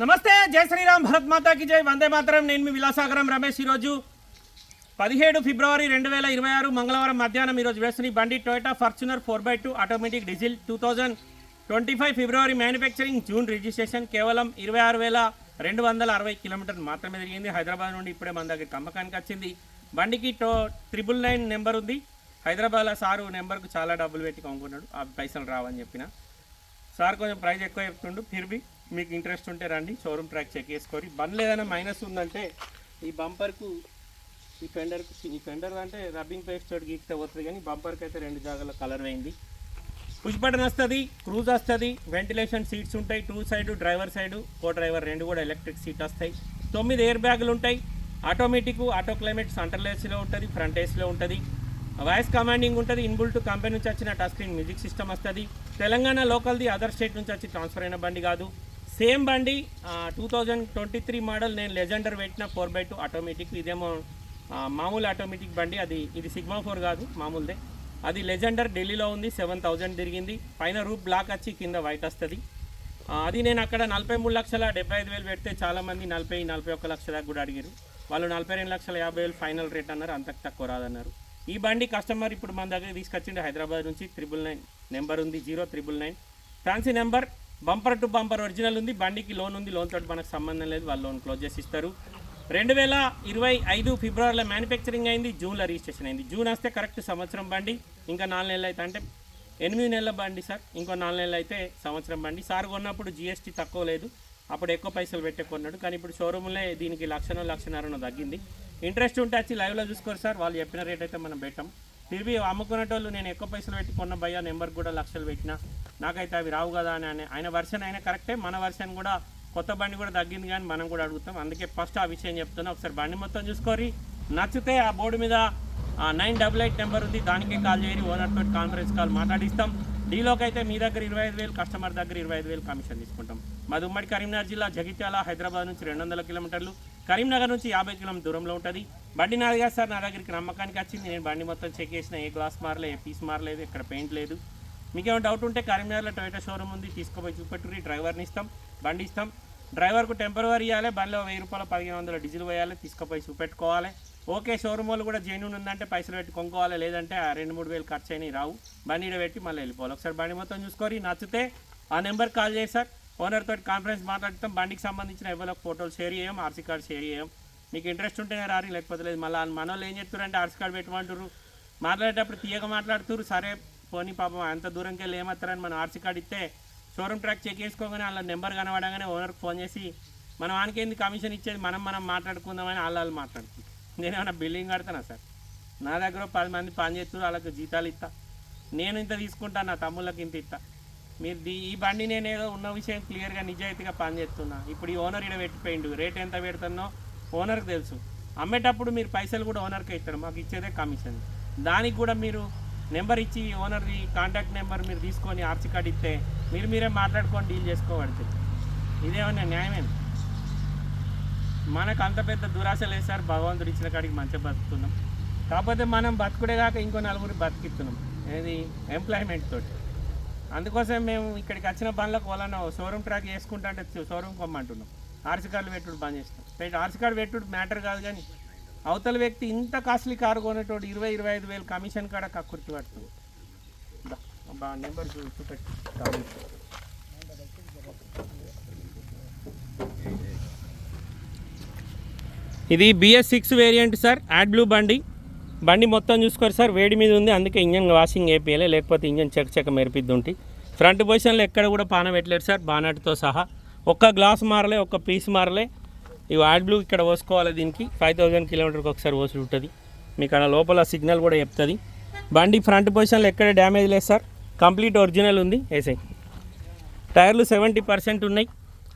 నమస్తే జై శ్రీరామ్ భరత్ మాతాకి జై. వందే మాతరం. నేను మీ విలాసాగరం రమేష్ ఈరోజు పదిహేడు ఫిబ్రవరి రెండు వేల ఇరవై ఆరు మంగళవారం మధ్యాహ్నం ఈరోజు వేస్తున్న బండి Toyota Fortuner four by two automatic diesel two thousand twenty five February manufacturing June registration కేవలం ఇరవై ఆరు వేల రెండు వందల అరవై కిలోమీటర్లు మాత్రమే జరిగింది. హైదరాబాద్ నుండి ఇప్పుడే మన దగ్గర అమ్మకానికి వచ్చింది. బండికి టో ట్రిపుల్ నైన్ నెంబర్ ఉంది. హైదరాబాద్లో సారు నెంబర్కు చాలా డబ్బులు పెట్టి కొనుక్కున్నాడు. ఆ పైసలు రావని చెప్పిన. సార్ కొంచెం ప్రైస్ ఎక్కువ చెప్తుండు. ఫిర్బీ మీకు ఇంట్రెస్ట్ ఉంటే రండి షోరూమ్ ట్రాక్ చెక్ చేసుకోరి బండ్లు ఏదైనా మైనస్ ఉందంటే ఈ బంపర్కు ఈ ఫెండర్కు ఈ ఫెండర్ అంటే రబ్బింగ్ పేస్ట్ తోటి గీకితే పోతుంది కానీ బంపర్కి అయితే రెండు జాగాలో కలర్ అయింది పుష్ బటన్ వస్తుంది క్రూజ్ వస్తుంది వెంటిలేషన్ సీట్స్ ఉంటాయి two side driver side co driver రెండు కూడా ఎలక్ట్రిక్ సీట్ వస్తాయి. తొమ్మిది ఎయిర్ బ్యాగులు ఉంటాయి ఆటోమేటిక్ ఆటో క్లైమేట్ సెంటర్ ఏసీలో ఉంటుంది ఫ్రంట్ ఏసీలో ఉంటుంది. వాయిస్ కమాండింగ్ ఉంటుంది ఇన్బుల్ట్ కంపెనీ నుంచి వచ్చిన టచ్ స్క్రీన్ మ్యూజిక్ సిస్టమ్ వస్తుంది. తెలంగాణ లోకల్ది అదర్ స్టేట్ నుంచి వచ్చి ట్రాన్స్ఫర్ అయిన బండి కాదు. సేమ్ బండి two thousand twenty three model నేను లెజెండర్ పెట్టిన ఫోర్ బై టూ ఆటోమేటిక్ ఇదేమో మామూలు ఆటోమేటిక్ బండి. అది ఇది సిగ్మా ఫోర్ కాదు మామూలుదే. అది లెజెండర్ ఢిల్లీలో ఉంది సెవెన్ థౌజండ్ తిరిగింది. పైన రూప్ బ్లాక్ వచ్చి కింద వైట్ వస్తుంది. అది నేను అక్కడ నలభై మూడు లక్షల డెబ్బై ఐదు వేలు పెడితే చాలామంది నలభై నలభై ఒక్క లక్ష దాకా కూడా అడిగారు వాళ్ళు నలభై రెండు లక్షల యాభై వేలు ఫైనల్ రేట్ అన్నారు అంతకు తక్కువ రాదన్నారు. ఈ బండి కస్టమర్ ఇప్పుడు మన దగ్గర తీసుకొచ్చిండు హైదరాబాద్ నుంచి త్రిబుల్ నైన్ నెంబర్ ఉంది zero triple nine fancy number bumper to bumper original ఉంది బండికి లోన్ ఉంది లోన్ తోటి మనకు సంబంధం లేదు వాళ్ళు లోన్ క్లోజ్ చేసి ఇస్తారు. రెండు వేల ఇరవై ఐదు ఫిబ్రవరిలో మ్యానుఫ్యాక్చరింగ్ అయింది జూన్లో రిజిస్ట్రేషన్ అయింది. జూన్ వస్తే కరెక్ట్ సంవత్సరం బండి ఇంకా నాలుగు నెలలు అయితే అంటే ఎనిమిది నెలల బండి సార్ ఇంకో నాలుగు నెలలు అయితే సంవత్సరం బండి. సార్ కొన్నప్పుడు జిఎస్టీ తక్కువ లేదు అప్పుడు ఎక్కువ పైసలు పెట్టే కొన్నాడు కానీ ఇప్పుడు షోరూమ్లో దీనికి లక్షనో లక్షన్నరనో తగ్గింది. ఇంట్రెస్ట్ ఉంటే వచ్చి లైవ్లో చూసుకోరు సార్ వాళ్ళు చెప్పిన రేట్ అయితే మనం పెట్టాం. తిరిగి అమ్ముకునేటోళ్ళు నేను ఎక్కువ పైసలు పెట్టి కొన్న భయ్యా నెంబర్ కూడా లక్షలు పెట్టినా. నాకైతే అవి రావు కదా అని అని- ఆయన వర్షన్ అయినా కరెక్టే మన వర్షన్ కూడా కొత్త బండి కూడా తగ్గింది కానీ మనం కూడా అడుగుతాం. అందుకే ఫస్ట్ ఆ విషయం చెప్తున్నా ఒకసారి బండి మొత్తం చూసుకోరి. నచ్చితే ఆ బోర్డు మీద నైన్ డబుల్ ఎయిట్ నెంబర్ ఉంది దానికే కాల్ చేయరు ఓనర్తో కాన్ఫరెన్స్ కాల్ మాట్లాడిస్తాం. డీలోకి అయితే మీ దగ్గర ఇరవై ఐదు వేలు కస్టమర్ దగ్గర ఇరవై ఐదు వేలు కమిషన్ తీసుకుంటాం. మాది ఉమ్మడి కరీంనగర్ జిల్లా జగిత్యాల హైదరాబాద్ నుంచి రెండు వందల కిలోమీటర్లు. కరీంనగర్ నుంచి యాభై కిలోమీటర్ దూరంలో ఉంటుంది. బండి నాది కాదు సార్ నా దగ్గరికి నమ్మకానికి వచ్చింది. నేను బండి మొత్తం చెక్ చేసిన ఏ గ్లాస్ మారలే ఏ పీస్ మారలేదు ఇక్కడ పెయింట్ లేదు. మీకేమైనా డౌట్ ఉంటే కరీంనగర్లో టొయోటా షోరూమ్ ఉంది తీసుకుపోయి చూపెట్టుకుని డ్రైవర్ని ఇస్తాం బండి ఇస్తాం. డ్రైవర్కు టెంపరీ ఇవ్వాలి బండిలో వెయ్యి రూపాయలు పదిహేను వందల డీజిల్ వేయాలి తీసుకుపోయి చూపెట్టుకోవాలి. ఓకే షోరూమ్ వాళ్ళు కూడా జెన్యున్ ఉందంటే పైసలు పెట్టి కొనుక్కోవాలి లేదంటే ఆ రెండు మూడు వేలు ఖర్చు అయినాయి రావు. బండి పెట్టి మళ్ళీ వెళ్ళిపోవాలి. ఒకసారి బండి మొత్తం చూసుకొని నచ్చితే ఆ నెంబర్ కాల్ చేసి సార్. ఓనర్ తోటి కాన్ఫరెన్స్ మాట్లాడతాం బండికి సంబంధించిన ఎవరో ఫోటోలు షేర్ చేయం ఆర్సీ కార్డు షేర్ చేయం. మీకు ఇంట్రెస్ట్ ఉంటే రారి లేకపోతే లేదు. మళ్ళీ మన వాళ్ళు ఏం చెప్తారంటే ఆర్ట్స్ కార్డు పెట్టమంటారు మాట్లాడేటప్పుడు తీయక మాట్లాడుతున్నారు సరే పోనీ పాపం అంత దూరంకి వెళ్ళి ఏమత్తారని మనం ఆర్సీ కార్డు ఇస్తే షోరూమ్ ట్రాక్ చెక్ చేసుకోగానే వాళ్ళ నెంబర్ కనబడగానే ఓనర్కి ఫోన్ చేసి మనం ఆనకేంది కమిషన్ ఇచ్చేది? మనం మనం మాట్లాడుకుందామని వాళ్ళు వాళ్ళు మాట్లాడుకుంటాం నేనేమన్నా బిల్డింగ్ కడతానా సార్? నా దగ్గర పది మంది పని చేస్తారు వాళ్ళకి జీతాలు ఇస్తా నేను ఇంత తీసుకుంటా నా తమ్ముళ్ళకి ఇంత ఇస్తా మీరు దీ- ఈ బండి నేను ఏదో ఉన్న విషయం క్లియర్గా నిజాయితీగా పని చేస్తున్నా. ఇప్పుడు ఈ ఓనర్ ఇక్కడ పెట్టిపోయిండు. రేట్ ఎంత పెడుతున్నో ఓనర్కి తెలుసు. అమ్మేటప్పుడు మీరు పైసలు కూడా ఓనర్కే ఇస్తారు. మాకు ఇచ్చేదే కమిషన్. దానికి కూడా మీరు నెంబర్ ఇచ్చి ఓనర్ది కాంటాక్ట్ నెంబర్ మీరు తీసుకొని ఆర్సీ కార్డు ఇస్తే మీరు మీరే మాట్లాడుకొని డీల్ చేసుకోబడుతుంది ఇదేమన్నా న్యాయమే మనకు అంత పెద్ద దురాశ లేదు సార్. భగవంతుడు ఇచ్చిన కాడికి మంచిగా బతుకుతున్నాం. కాకపోతే మనం బతుకుడే కాక ఇంకో నలుగురు బతికిస్తున్నాం. ఏది? ఎంప్లాయ్మెంట్ తోటి. అందుకోసం మేము ఇక్కడికి వచ్చిన పనులకు వాళ్ళని షోరూమ్ ట్రాక్ చేసుకుంటా అంటే షోరూమ్ కొమ్మంటున్నాం ఆర్సీ కార్డులు పెట్టుడు బంద్ చేస్తాం. ఆర్సీ కార్డు పెట్టుడు మ్యాటర్ కాదు కానీ అవతల వ్యక్తి ఇంత కాస్ట్లీ కారు కొనేటోడు ఇరవై ఇరవై ఐదు వేలు కమిషన్ కాడ కక్కుర్తి పడుతుంది. నెంబర్ చూపెట్టు ఇది BS six variant sir ad blue బండి. బండి మొత్తం చూసుకోరు సార్ వేడి మీద ఉంది. అందుకే ఇంజన్ వాషింగ్ వేపియలే లేకపోతే ఇంజన్ చెక్క చెక్క మెరిపిద్ది ఫ్రంట్ పొజిషన్లో ఎక్కడ కూడా పాన పెట్టలేరు సార్ బానట్తో సహా. ఒక్క గ్లాస్ మారలే ఒక్క పీస్ మారలే. ఇవి ఆడ్ బ్లూ ఇక్కడ పోసుకోవాలి దీనికి. ఫైవ్ థౌజండ్ కిలోమీటర్కి ఒకసారి పోసి ఉంటుంది. మీకు అలా లోపల సిగ్నల్ కూడా చెప్తుంది. బండి ఫ్రంట్ పొజిషన్లో ఎక్కడ డ్యామేజ్ లేదు సార్ కంప్లీట్ ఒరిజినల్ ఉంది. ఏసై టైర్లు సెవెంటీ పర్సెంట్ ఉన్నాయి.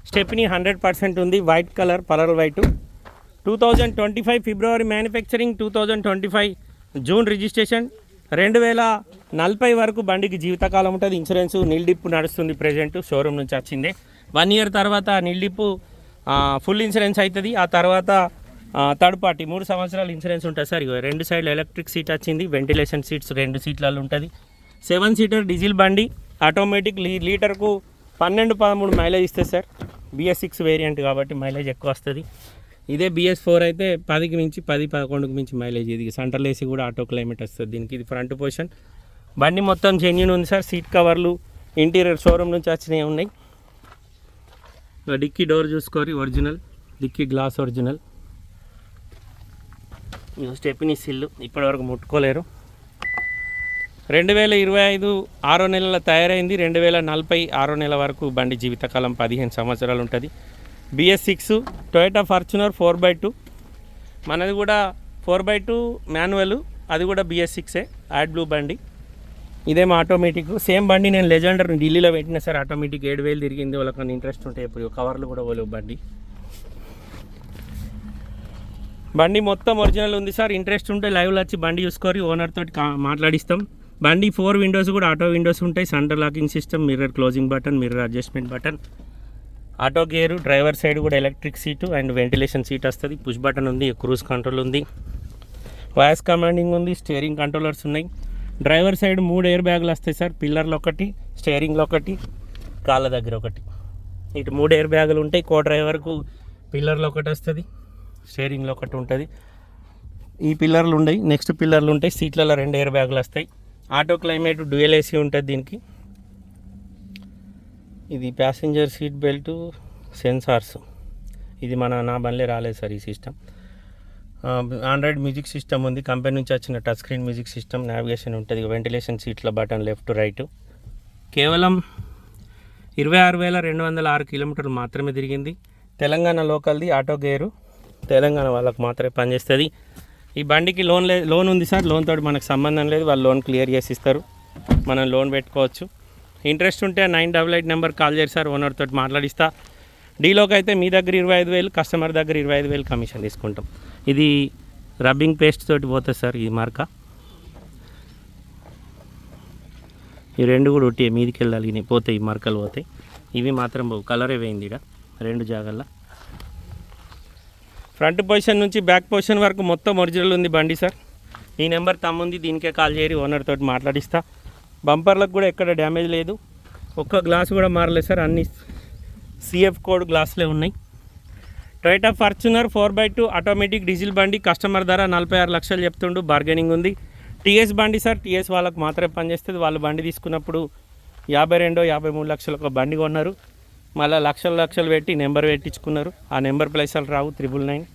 స్టెప్ని హండ్రెడ్ పర్సెంట్ ఉంది. White colour పలర్ white two thousand twenty five February manufacturing two thousand twenty five June registration రెండు వేల నలభై వరకు బండికి జీవితకాలం ఉంటుంది. ఇన్సూరెన్స్ నిల్డిప్పు నడుస్తుంది ప్రజెంట్ షోరూమ్ నుంచి వచ్చిందే. వన్ ఇయర్ తర్వాత నిల్డిప్పు ఫుల్ ఇన్సూరెన్స్ అవుతుంది ఆ తర్వాత థర్డ్ పార్టీ మూడు సంవత్సరాలు ఇన్సూరెన్స్ ఉంటుంది సార్. ఇగో రెండు సైడ్లు ఎలక్ట్రిక్ సీట్ వచ్చింది వెంటిలేషన్ సీట్స్ రెండు సీట్లలో ఉంటుంది. సెవెన్ సీటర్ డీజిల్ బండి ఆటోమేటిక్ లీ లీటర్కు పన్నెండు పదమూడు మైలేజ్ ఇస్తుంది సార్. బిఎస్ సిక్స్ వేరియంట్ కాబట్టి మైలేజ్ ఎక్కువ వస్తుంది. ఇదే బిఎస్ ఫోర్ అయితే పదికి మించి పది పదకొండుకి మించి మైలేజ్ ఇది. సెంట్రల్ ఏసీ కూడా ఆటో క్లైమేట్ వస్తుంది. దీనికి ఇది ఫ్రంట్ పొజిషన్. బండి మొత్తం జెన్యున్ ఉంది సార్. సీట్ కవర్లు ఇంటీరియర్ షోరూమ్ నుంచి వచ్చినవి ఉన్నాయి. Dickey door చూసుకోరి original. Dickey glass original. Stepney సిల్లు. ఇప్పటివరకు ముట్టుకోలేరు. రెండు వేల ఇరవై ఐదు ఆరో నెలల తయారైంది. రెండు వేల నలభై ఆరో నెల వరకు బండి జీవితకాలం పదిహేను సంవత్సరాలు ఉంటుంది. BS six Toyota Fortuner four by two. మనది కూడా ఫోర్ బై టూ మాన్యువల్. అది కూడా బిఎస్ సిక్సే యాడ్ బ్లూ బండి. ఇదేమో ఆటోమేటిక్ సేమ్ బండి నేను లెజెండర్ ఢిల్లీలో పెట్టిన సార్ ఆటోమేటిక్ ఏడు వేలు తిరిగింది. వాళ్ళకి ఇంట్రెస్ట్ ఉంటాయి ఇప్పుడు కవర్లు కూడా పోలేవు బండి. బండి మొత్తం ఒరిజినల్ ఉంది సార్. ఇంట్రెస్ట్ ఉంటే లైవ్లో వచ్చి బండి చూసుకొని ఓనర్ తోటి మాట్లాడిస్తాం. బండి ఫోర్ విండోస్ కూడా ఆటో విండోస్ ఉంటాయి. Centre locking system mirror closing button mirror adjustment button auto gear driver side కూడా electric seat and ventilation seat వస్తుంది. పుష్ బటన్ ఉంది క్రూజ్ కంట్రోల్ ఉంది. వాయిస్ కమాండింగ్ ఉంది స్టీరింగ్ కంట్రోలర్స్ ఉన్నాయి. డ్రైవర్ సైడ్ మూడు air బ్యాగులు వస్తాయి సార్. పిల్లర్లు ఒకటి స్టేరింగ్లో ఒకటి కాళ్ళ దగ్గర ఒకటి. ఇటు మూడు ఎయిర్ బ్యాగులు ఉంటాయి. కో డ్రైవర్కు పిల్లర్లు ఒకటి వస్తుంది స్టేరింగ్లో ఒకటి ఉంటుంది. ఈ పిల్లర్లు ఉన్నాయి నెక్స్ట్ పిల్లర్లు ఉంటాయి. సీట్లలో రెండు ఎయిర్ బ్యాగులు వస్తాయి. ఆటో క్లైమేట్ డ్యూయల్ ఏసీ ఉంటుంది దీనికి. ఇది ప్యాసింజర్ సీట్ బెల్ట్ సెన్సార్స్. ఇది మన నా బండ్లే రాలేదు సార్ ఈ సిస్టమ్. ఆండ్రాయిడ్ మ్యూజిక్ సిస్టమ్ ఉంది. కంపెనీ నుంచి వచ్చిన touch screen music system navigation ఉంటుంది. వెంటిలేషన్ సీట్ల బటన్ లెఫ్ట్ రైట్. కేవలం ఇరవై ఆరు వేల రెండు వందల ఆరు కిలోమీటర్లు మాత్రమే తిరిగింది. తెలంగాణ లోకల్ది ఆటో గేరు తెలంగాణ వాళ్ళకి మాత్రమే పనిచేస్తుంది. ఈ బండికి లోన్ లే లోన్ ఉంది సార్. లోన్ తోటి మనకు సంబంధం లేదు. వాళ్ళు లోన్ క్లియర్ చేసి ఇస్తారు మనం లోన్ పెట్టుకోవచ్చు. ఇంట్రెస్ట్ ఉంటే nine double eight number call చేసి సార్. ఓనర్ తోటి మాట్లాడిస్తా. డీలోకి అయితే మీ దగ్గర ఇరవై ఐదు వేలు కస్టమర్ దగ్గర ఇరవై ఐదు వేలు కమిషన్ తీసుకుంటాం. ఇది రబ్బింగ్ పేస్ట్ తోటి పోతుంది సార్ ఈ మార్క. ఈ రెండు కూడా ఉట్టి మీదికి వెళ్ళాలి పోతాయి ఈ మరకలు పోతాయి. ఇవి మాత్రం పోవు కలరే వేయింది ఇక రెండు జాగాల్లో. ఫ్రంట్ పొజిషన్ నుంచి బ్యాక్ పొజిషన్ వరకు మొత్తం ఒరిజినల్ ఉంది బండి సార్. ఈ నెంబర్ తమ్ముంది దీనికే కాల్ చేయరి ఓనర్ తోటి మాట్లాడిస్తా. బంపర్లకు కూడా ఎక్కడ డ్యామేజ్ లేదు. ఒక్క గ్లాస్ కూడా మారలేదు సార్ అన్ని సిఎఫ్ కోడ్ గ్లాసులే ఉన్నాయి. Toyota Fortuner four by two automatic diesel బండి కస్టమర్ ధర నలభై ఆరు లక్షలు చెప్తుండు. బార్గెనింగ్ ఉంది. టీఎస్ బండి సార్ టీఎస్ వాళ్ళకు మాత్రమే పనిచేస్తుంది. వాళ్ళు బండి తీసుకున్నప్పుడు యాభై రెండో యాభై మూడు లక్షలు ఒక బండి కొన్నారు. మళ్ళీ లక్షలు లక్షలు పెట్టి నెంబర్ పెట్టించుకున్నారు. ఆ నెంబర్ ప్లేసాలు రావు త్రిబుల్ నైన్.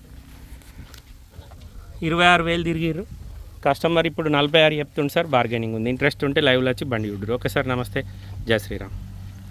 ఇరవై ఆరు వేలు తిరిగిర్రు. కస్టమర్ ఇప్పుడు నలభై ఆరు చెప్తుండు సార్ బార్గెనింగ్ ఉంది. ఇంట్రెస్ట్ ఉంటే లైవ్లో వచ్చి బండి చూడరు ఓకే సార్ నమస్తే. జై శ్రీరామ్.